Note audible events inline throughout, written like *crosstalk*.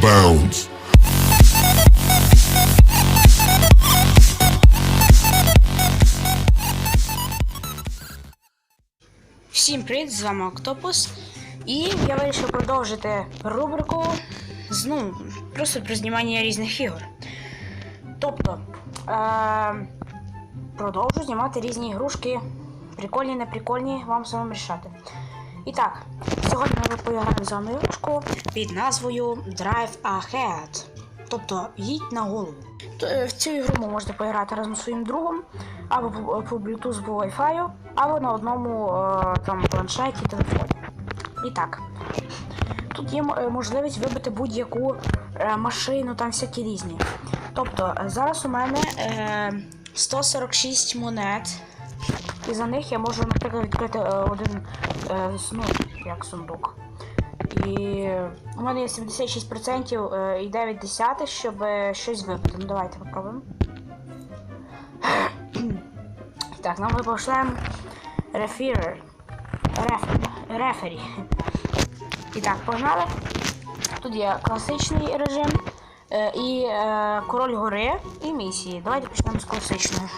bounds. Всім привіт, з вами Октопус. І я вирішив продовжити рубрику з ну, просто про знімання різних ігор. Тобто, е- продовжу знімати різні ігрушки. Прикольні, неприкольні, вам самим рішати. І так, сьогодні ми поіграємо з вами ігрушку під назвою Drive Ahead. Тобто їдь на голову. Е, В цю ігру ви можете поіграти разом з своїм другом, або по, по Bluetooth, по Wi-Fi, або на одному е, там планшеті, телефоні. І так. Тут є е, можливість вибити будь-яку е, машину, там всякі різні. Тобто, е, зараз у мене е, 146 монет. І за них я можу, наприклад, відкрити е, один е, ну, як сундук. І у мене є 76% е, і 9 десятих, щоб щось вибити. Ну давайте попробуємо. *clears throat* Так, нам випав шлем Рефірер. Реф... Рефері. І так, погнали. Тут є класичний режим і король гори і місії. Давайте почнемо з класичного.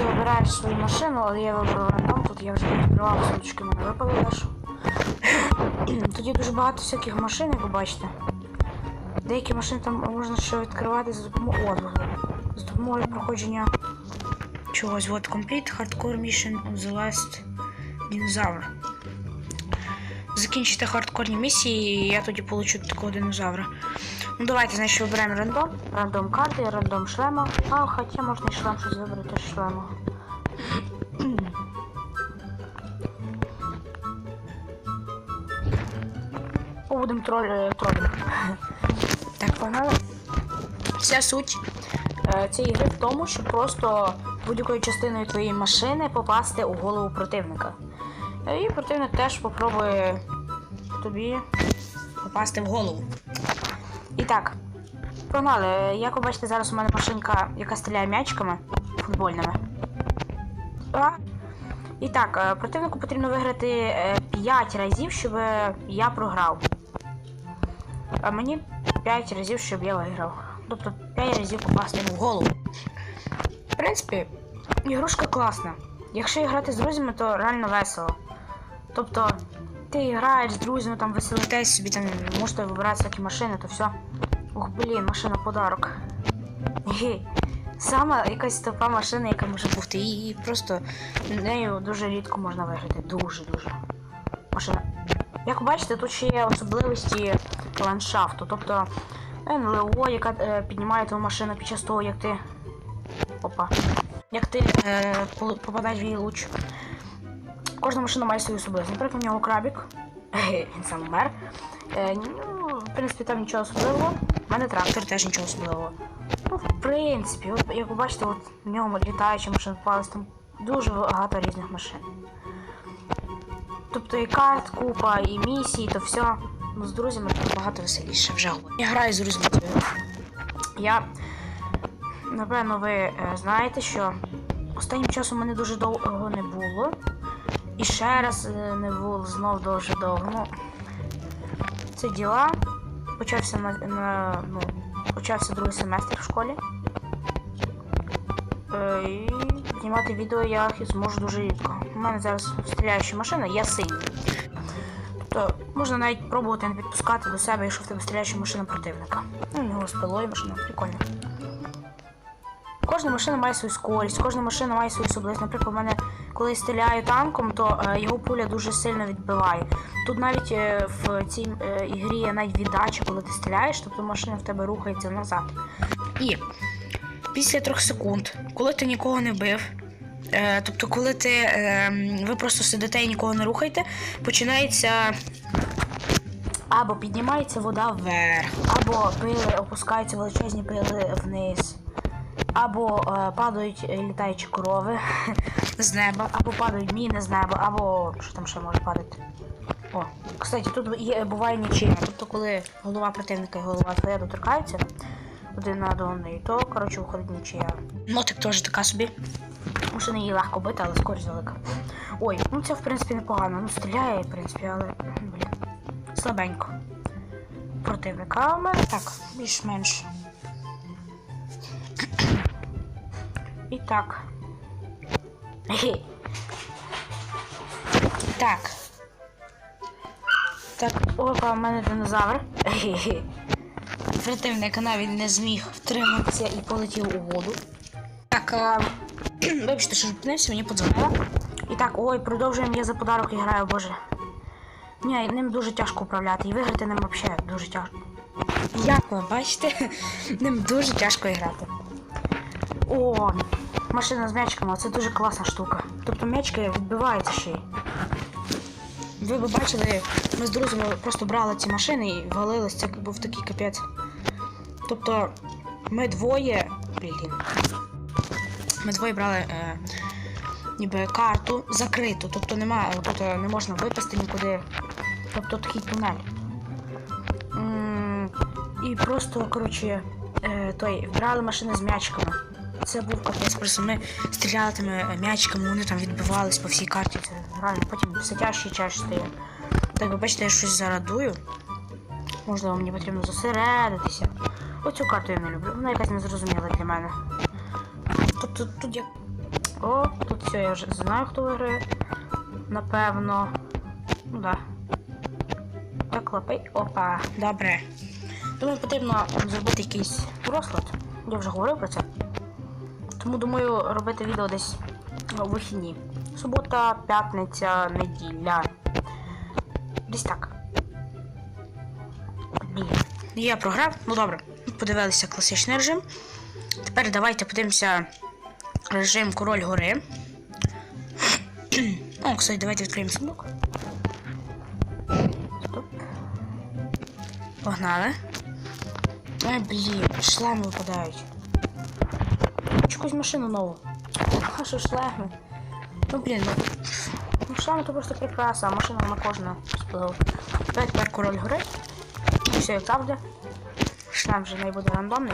Ти обираєш свою машину, але я вибрав рандом, тут я вже відкривав сундучки, мене випали. Тут є дуже багато всяких машин, як ви бачите. Деякі машини там можна ще відкривати за допомогою. О, з допомогою проходження чогось. Вот Complete Hardcore Mission on the Last Dinosaur. Закінчите хардкорні місії, і я тоді получу такого динозавра. Ну давайте, значить, вибираємо рандом. Рандом карти, рандом шлема. А, хоча можна і шлем щось вибрати з шлему. О, будемо троль, е. Так, погнали. Вся суть е, цієї гри в тому, щоб просто будь-якою частиною твоєї машини попасти у голову противника. Е, І противник теж попробує тобі попасти в голову. І так, погнали. Е, Як ви бачите, зараз у мене машинка, яка стріляє м'ячиками футбольними. А, і так, е, противнику потрібно виграти 5 разів, щоб е, я програв. А мені 5 разів, щоб я виграв. Тобто 5 разів попасти в голову. В принципі, ігрушка класна. Якщо грати з друзями, то реально весело. Тобто, ти граєш з друзями, там веселитесь собі, там можете вибирати всякі машини, то все. Ух, блін, машина подарок. Гей. Сама якась тупа машина, яка може бути. І просто нею дуже рідко можна виграти. Дуже-дуже. Машина. Як бачите, тут ще є особливості ландшафту. Тобто НЛО, яка е, піднімає твою машину під час того, як ти. Опа. Як ти е, попадаєш в її луч. Кожна машина має свою особливість. Наприклад, у нього крабік. *laughs* Він сам мер. Е, ну, в принципі, там нічого особливого. У мене трактор теж нічого особливого. Ну, в принципі, от, як ви бачите, от в ньому літаючі машини попались, там дуже багато різних машин. Тобто і карт, купа, і місії, то все. Ну, з друзями багато веселіше вже. Я граю з друзями. Я, напевно, ви е, знаєте, що останнім часом мене дуже довго не було. І ще раз е, не було знов дуже довго. Ну, це діла. Почався на, на ну, почався другий семестр в школі. Е, і знімати відео я зможу дуже рідко. У мене зараз стріляюча машина, я синій. Тобто можна навіть пробувати не підпускати до себе, якщо в тебе стріляюча машина противника. Ну, у нього з машина, прикольно. Кожна машина має свою скорість, кожна машина має свою особливість. Наприклад, у мене, коли стріляю танком, то е, його пуля дуже сильно відбиває. Тут навіть е, в цій е, ігрі є навіть віддача, коли ти стріляєш, тобто машина в тебе рухається назад. І після трьох секунд, коли ти нікого не бив, тобто, коли ти ви просто сидите і нікого не рухаєте, починається. Або піднімається вода вверх, або пили опускаються величезні пили вниз, або е, падають е, літаючі корови *laughs* з неба, або падають міни з неба, або що там ще може падати. О, кстати, тут є, буває нічия. Тобто, коли голова противника і голова твоя доторкаються один на одної, то коротше виходить нічия. Мотик теж така собі. Може її легко бити, але скорість велика. Ой, ну це в принципі непогано. Ну стріляє, в принципі, але блін. Слабенько. противника. В мене так, більш-менш. І так. Так. Так, опа, в мене динозавр. Противник навіть не зміг втриматися і полетів у воду. Так, а... *clears throat* вибачте, що зупинився, мені подзвонила. І так, ой, продовжуємо я за подарок граю, боже. Ні, ним дуже тяжко управляти. І виграти ним взагалі дуже тяжко. Як ви бачите, *laughs* ним дуже тяжко грати. О, машина з м'ячками, це дуже класна штука. Тобто м'ячки відбиваються ще й. Ви б бачили, ми з друзями просто брали ці машини і валились, це був такий капець. Тобто, ми двоє. Блін. Ми двоє брали е, ніби карту закриту, тобто немає, тобто не можна випасти нікуди. Тобто такий тунель. І просто, коротше, е, той, брали машини з м'ячками. Це був капець, просто ми стріляли тими м'ячками, вони там відбивались по всій карті. Це реально потім все тяжче і тяжче стає. Так, ви бачите, я щось зарадую. Можливо, мені потрібно зосередитися. Оцю карту я не люблю, вона якась незрозуміла для мене. Тут, тут, тут я. О, тут все, я вже знаю, хто виграє. Напевно. Ну да. Так, лапай. Опа, добре. Думаю, потрібно зробити якийсь розклад. Я вже говорив про це. Тому думаю робити відео десь у вихідні. Субота, п'ятниця, неділя. Десь так. Блін. Я програв. Ну добре. Подивилися класичний режим. Тепер давайте подивимося режим Король гори. О, кстати, давайте відкриємо сундук. Стоп. Погнали. Ай, блін, шлеми випадають. Якусь машину нову. А що шлеми? Ну блін, ну. Ну шлеми то просто прикраса, а машина вона кожна спливла. Давайте тепер король гори. Все як завжди. Шлем вже не буде рандомний.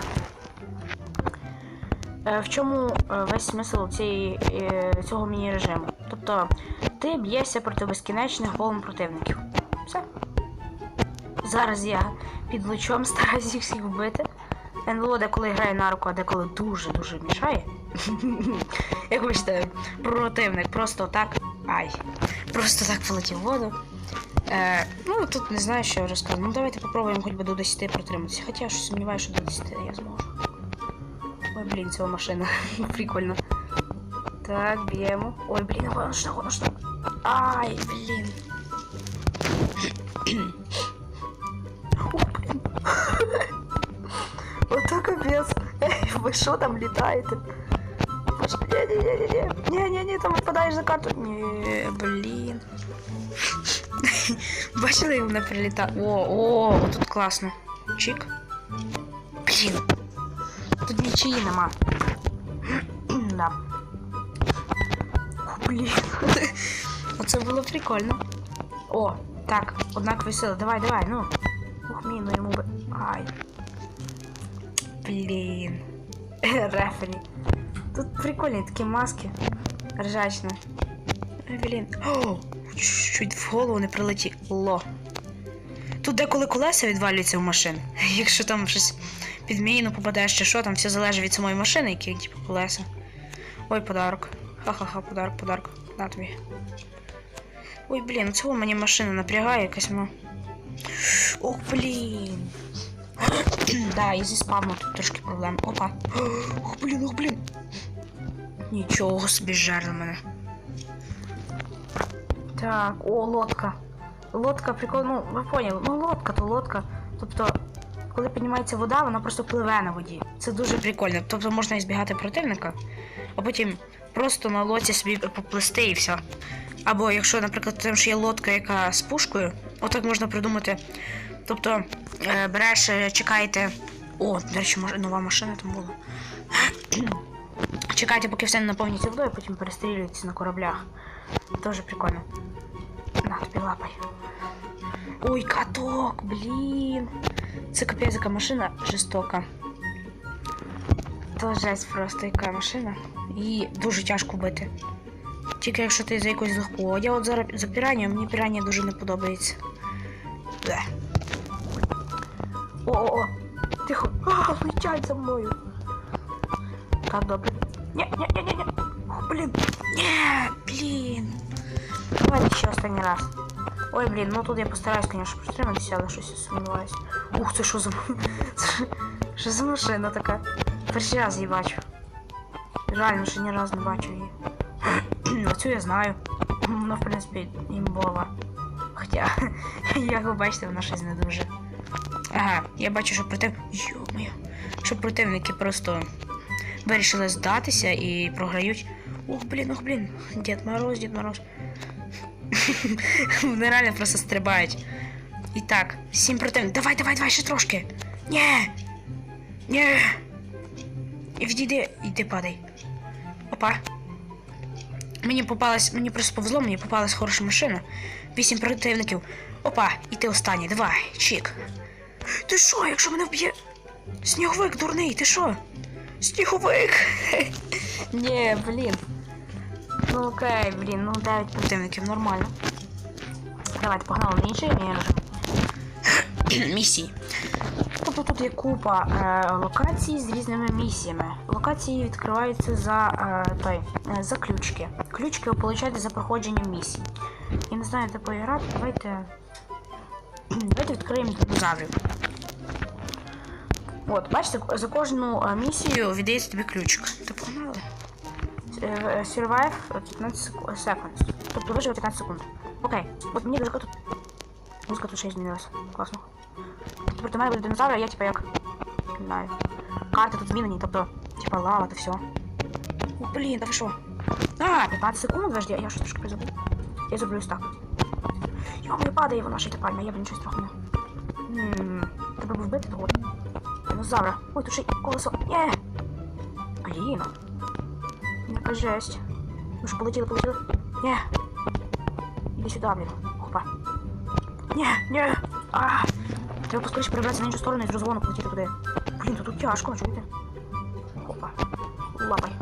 Е, В чому е, весь смисл цієї, е, цього міні-режиму? Тобто ти б'єшся проти безкінечних волн противників. Все. Зараз я під лучом *laughs* стараюся їх всіх вбити. НЛО деколи грає на руку, а деколи дуже-дуже мішає. *laughs* Як бачите, противник просто так. Ай. Просто так полетів воду. Е, ну, тут не знаю, що розказати. Ну, давайте попробуємо хоч би до 10 протриматися. Хоча я щось сумніваюся, що до 10 я зможу. Ой, блін, ця машина. *laughs* Прикольно. Так, б'ємо. Ой, блін, воно що, воно що. Ай, блін. *clears throat* Ей, ви що там літаєте? Ні-ні-ні-ні. Ні-ні-ні, там випадаєш за карту. Ні, блін. *laughs* Бачили, як вона прилітає? О, о, тут класно. Чик. Блін. Тут нічиї нема. *clears throat* да. О, блін. *laughs* Оце було прикольно. О, так, однакові сили. Давай, давай, ну. Ух, міну йому би. Ай. Блін. *coughs* Рефері. Тут прикольні такі маски. Ржачні. Блін. О, чуть в голову не прилетіло. Тут деколи колеса відвалюються в машин. *laughs* Якщо там щось під міну попадеш чи що, там все залежить від самої машини, які типу колеса. Ой, подарок. Ха-ха-ха, подарок, подарок. На тобі. Ой, блін, цього мені машина напрягає якась ну. Ох, блін. Да, і зі спавну тут трошки проблем. Опа. Ох, блін, ох, блін. Нічого собі жерли мене. Так, о, лодка. Лодка прикольно, ну, ви поняли, ну лодка то лодка. Тобто, коли піднімається вода, вона просто пливе на воді. Це дуже прикольно. Тобто можна ізбігати противника, а потім просто на лодці собі поплисти і все. Або якщо, наприклад, там ж є лодка, яка з пушкою, отак можна придумати. Тобто е, береш, е, чекаєте. О, до речі, може, нова машина там була. *clears throat* Чекайте, поки все не наповниться водою, потім перестрілюєтесь на кораблях. Тоже прикольно. На, тобі лапай. Ой, каток, блін. Це капець, яка машина жорстока. То жесть просто яка машина. І дуже тяжко бити. Тільки якщо ти за якусь легку. А я от зараз за піранію, мені піранія дуже не подобається. Бле. О-о-о! Тихо! А, летять за мною! Так, добре. Ні, ні, ні, ні, ні. О, блін. Ні, блін. Давайте ще раз. Ой, блін, ну тут я постараюсь, конечно, протриматися, але щось я сумніваюсь. Ух, це що за... Що *laughs* за машина така? Перший раз її бачу. Реально, ще ні разу не бачив її. Оцю я знаю. *clears throat* Вона, в принципі, імбова. Хоча, *laughs* як ви бачите, вона щось не дуже. Ага, я бачу, що против... Йо-моє. Що противники просто вирішили здатися і програють. Ох, блін, ох, блін. Дід Мороз, Дід Мороз. *laughs* Вони реально просто стрибають. І так, сім противників. Давай, давай, давай, ще трошки. Ні! Ні! І відійди, іди падай. Опа. Мені попалась, мені просто повезло, мені попалась хороша машина. Вісім противників. Опа, і ти останній, давай, чик. Ти що, якщо мене вб'є? Сніговик дурний, ти що? Сніговик! *laughs* Ні, блін. Ну окей, блін, ну 9 противників, нормально. Давайте погнали на інший режим. *clears throat* Місії. Тобто тут є купа е, локацій з різними місіями. Локації відкриваються за е, той, е, за ключки. Ключки ви получаєте за проходженням місій. Я не знаю, де поіграти, давайте. *clears throat* Давайте відкриємо динозаврів. От, бачите, за кожну е, місію віддається тобі ключик. Ти погнали? Е, е, Survive 15 сек- seconds. Тобто виживе 15 секунд. Окей. От мені дуже тут. Музика тут ще змінилася. Класно. Тепер до мене буде динозавр, а я типа як. Не знаю. Карти тут змінені, тобто, типа лава, то все. О, блін, та ви що? А, 15 секунд, подожди, а я щось трошки призабув. Я зроблю ось так. Йо, моє падає воно ще й тепер, я блін щось трохи не. Ммм, треба б вбити того. Динозавра. Ой, тут ще й колесо. Є! Блін. Яка жесть. Ну що, полетіли, полетіли? Ні. Іди сюди. Опа. Ні, ні. А. Треба поскоріше перебратися на іншу сторону і з розгону полетіти туди. Блін, тут тяжко, чуєте? Опа. Лапай.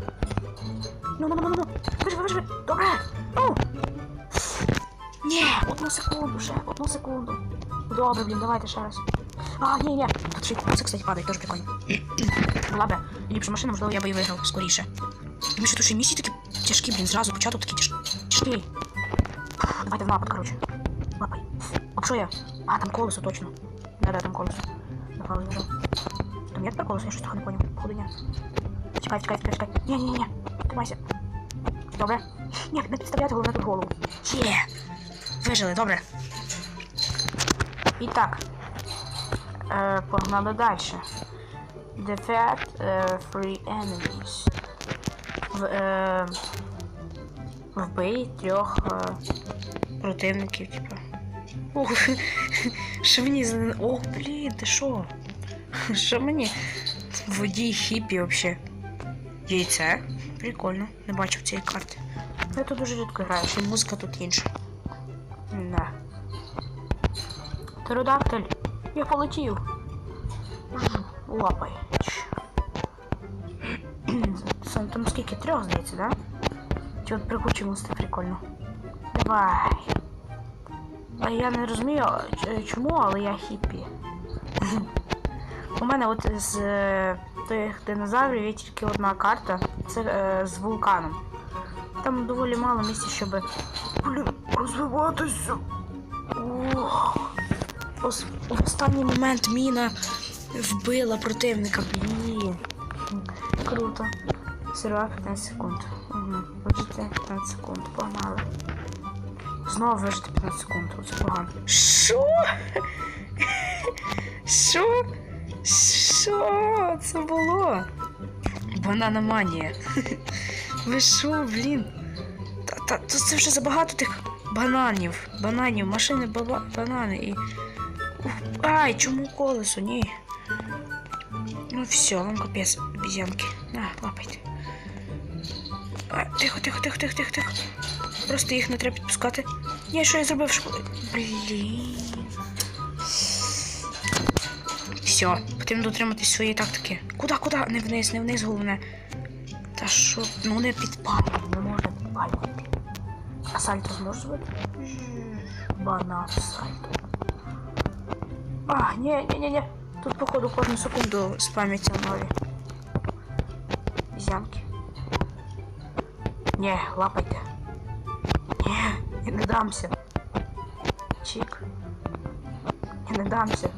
Ну, ну, ну, ну, ну. Виживи, виживи. Добре. Ну. Ні, одну секунду ще, одну секунду. Добре, блін, давайте ще раз. А, ні, ні. Це, кстати, падає, теж прикольно. *clears throat* Ладно, ліпша машина, можливо, я би і виграв скоріше. Тому що тут ще місії такі тяжкі, блін, зразу початок такий тяж... тяжкий. Фух, Давайте в напад, коротше. Лапай. Об що я? А, там колесо точно. Да, да, там колесо. Направо лежав. Там є тепер колесо? Я щось трохи не поняв. Походу, ні. Чекай, чекай, чекай, чекай. Ні, ні, ні, ні. Тримайся. Добре. Ні, не підставляти головне тут голову. Є. Вижили, добре. І так. Е, погнали далі. Defeat е, three enemies. В, е, вбий трьох е, противників, типа. Ох, *laughs* що мені за. Ох, блін, ти що? *laughs* Що мені? Водій хіпі вообще. Яйце? Прикольно, не бачив цієї карти. Я тут дуже рідко граю, ще музика тут інша. Не. Птеродактиль, я полетів. Лапай. Сам там скільки трьох, здається, да? Чи от прикучимо це прикольно. Давай. А я не розумію, чому, але я хіппі. У мене от з е, тих динозаврів є тільки одна карта. Це е, з вулканом. Там доволі мало місця, щоб блін, розвиватися. Ох. Ос- в останній момент міна вбила противника. Блін. Круто. Серва 15 секунд. Угу. Вижити 15 секунд. Погнали. Знову вижити 15 секунд. Оце погано. Що? Що? Що це було? Бананоманія. Ви що, блін? Та, та це вже забагато тих бананів. Бананів, машини, баба, банани і. Ай, чому колесо? Ні. Ну все, вам капець, обезьянки. На, лапайте. Тихо, тихо, тихо, тихо, тихо, тихо. Просто їх не треба підпускати. Ні, що я зробив? Що... Блін. Все, потрібно дотриматись своєї тактики. Куда, куда? Не вниз, не вниз, головне. Та що? Ну не підпалюй, не можна підпалювати. А сальто зможеш зробити? Банан сальто. А, ні, ні. Тут, походу, кожну секунду спамяться нові. Зямки. Ні, лапайте. Я не дамся. Чик. Я не дамся.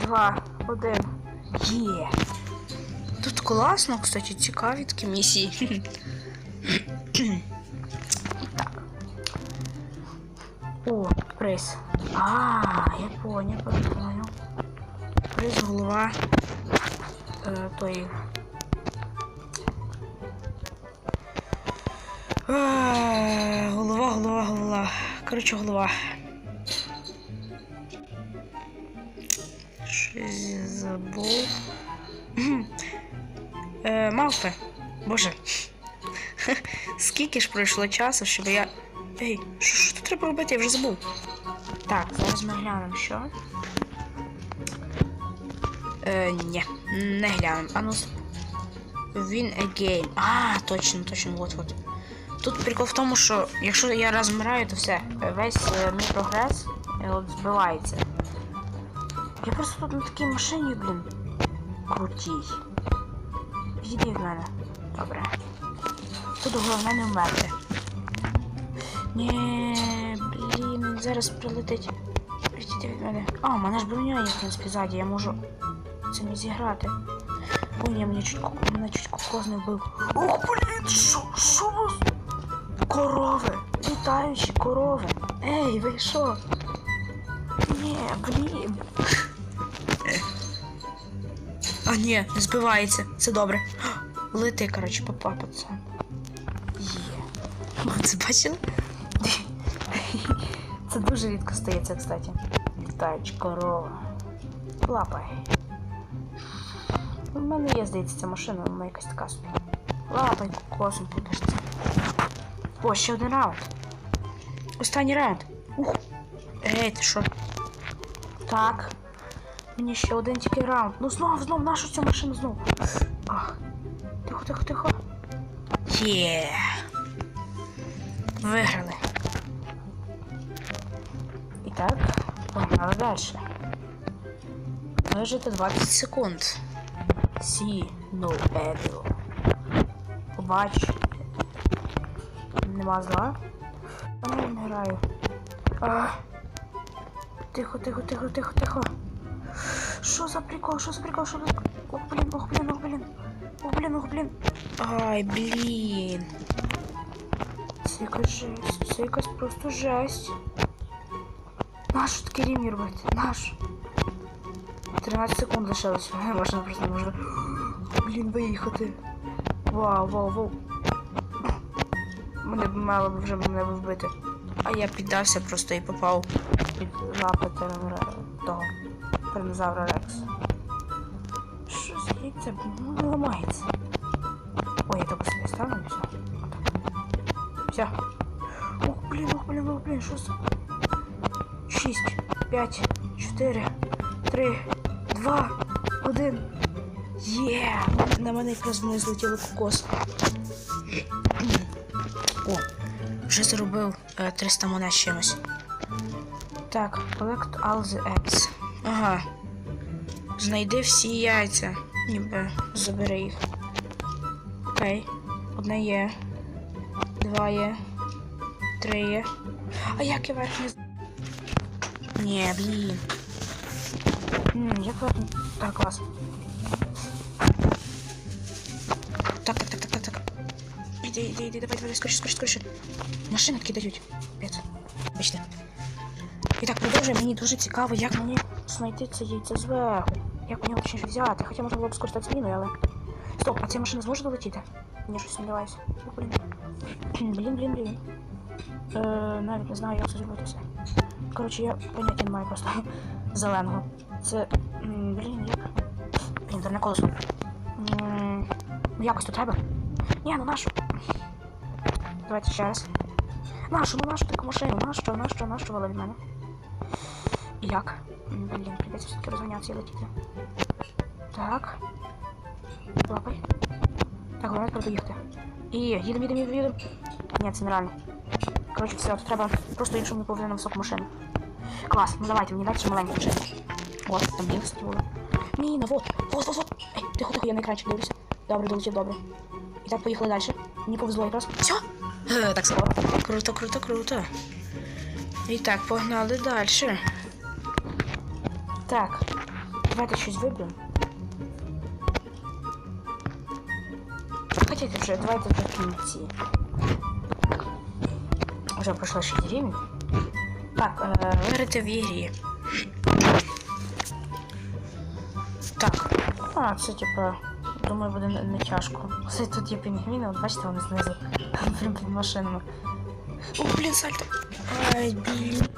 Два, один. Є. Тут класно, кстати, цікаві такі місії. *laughs* так. О, приз. А, я понял, понял. Приз голова е, тої. А, голова, голова, голова. Коротше, голова. Щось забув. Е, мавпи. Боже. Скільки ж пройшло часу, щоб я. Ей, що, що тут треба робити? Я вже забув. Так, зараз ми глянемо, що. Е, ні, не глянемо. А ну. a game. А, точно, точно, от от. Тут прикол в тому, що якщо я раз вмираю, то все, весь е, мій прогрес е, от, збивається. Я просто тут на такій машині, блін. Крутій. Відійди від мене. Добре. Тут головне не вмерти. Ні, зараз прилетить. Відійди від мене. А, у мене ж броня є, в принципі, ззаді, я можу це не зіграти. Ой, ні, мене чуть, мене чуть кукоз не вбив. Ох, блін, що, що? Корови, літаючі корови. Ей, ви що? Ні, блін. А, ні, не збивається. Це добре. Лети, коротше, папа, пацан. Є. Це бачили? Це дуже рідко стається, кстати. Літаюча корова. Лапай. У мене є, здається, ця машина, вона якась така собі. Лапай, кокосом покажеться. О, ще один раунд. Останній раунд. Ух. Ей, ти що? Так. Мені ще один тільки раунд. Ну знов, знов, нашу цю машину знов. Ах. Тихо, тихо, тихо. Є. Виграли. Далі. Вижити 20 секунд. See no evil. Побач. Нема зла. А я граю. А. Тихо, тихо, тихо, тихо, тихо. Що за прикол? Що за прикол? Що за... Ох, блін, ох, блін, ох, блін. Ох, блін, ох, блін. Ай, блін. Це жесть. Це просто жесть. Нащо таке рівні робити? Наш. 13 секунд лишилось. Можна просто можна. Блін, виїхати. Вау, вау, вау. Мене б мало б вже мене б вбити. А я піддався просто і попав під лапи того. Тиранозавра Рекс. Що за яйце? Ну не ламається. Ой, я так собі ставлю все. Отак. Все. Ох, блін, ох, блін, ох, блін, що за... Шість, п'ять, чотири, три, два, один. Є! На мене якраз вниз злетіли кокос. О, вже заробив е, 300 монет з чимось. Так, collect all the eggs. Ага. Знайди всі яйця. Ніби забери їх. Окей. Одне є. Два є. Три є. А як я верхнє? з- Ні, блін. М, як верхнє? Так, клас. Так, так, так, так, так, так. Іди, іди, іди, давай, давай, скоріше, скоріше, скоріше. Машини кидають. П'ять. Бачите. І так, продовжуємо. Мені дуже цікаво, як мені знайти це яйце зверху. Як мені точніше взяти. Хоча можна було б скористатися міною, але. Стоп, а ця машина зможе долетіти? Мені щось сумніваюся. О, блін. блін, блін, блін. Е, навіть не знаю, як це зробити все. Коротше, я поняття не маю просто *laughs* зеленого. Це. Блін, як. Блін, це не колесо. Якось то треба. Ні, ну нашу. Давайте ще раз. Нашу, ну нашу таку машину, нащо, нащо, нащо вали від мене? Як? Блін, прийдеться все-таки розганятися і летіти. Так. Лапай. Так, головне треба доїхати. І їдемо, їдемо, їдемо, їдемо. Ні, це нереально. Коротше, все, тут треба просто іншому повинна високу машину. Клас, ну давайте, мені дайте ще маленьку. Вот, там мінус було. Міна, вот, вот, вот, вот. Ей, тихо, тихо, я на екранчик дивлюся. Добре, долетів, добре. І так, поїхали далі. Мені повезло якраз. Все! Е, так скоро. Круто, круто, круто. І так, погнали далі. Так, давайте щось виберемо. Хотите вже, давайте в кінці. Вже пройшло 6 рівень. Так, е, виграти в ігрі. Так. А, це типа. Думаю, буде не, тяжко. Все тут є пінгвіни, от бачите, вони знизу. *laughs* Прям під машинами. О, блін, сальто. Ай, блін.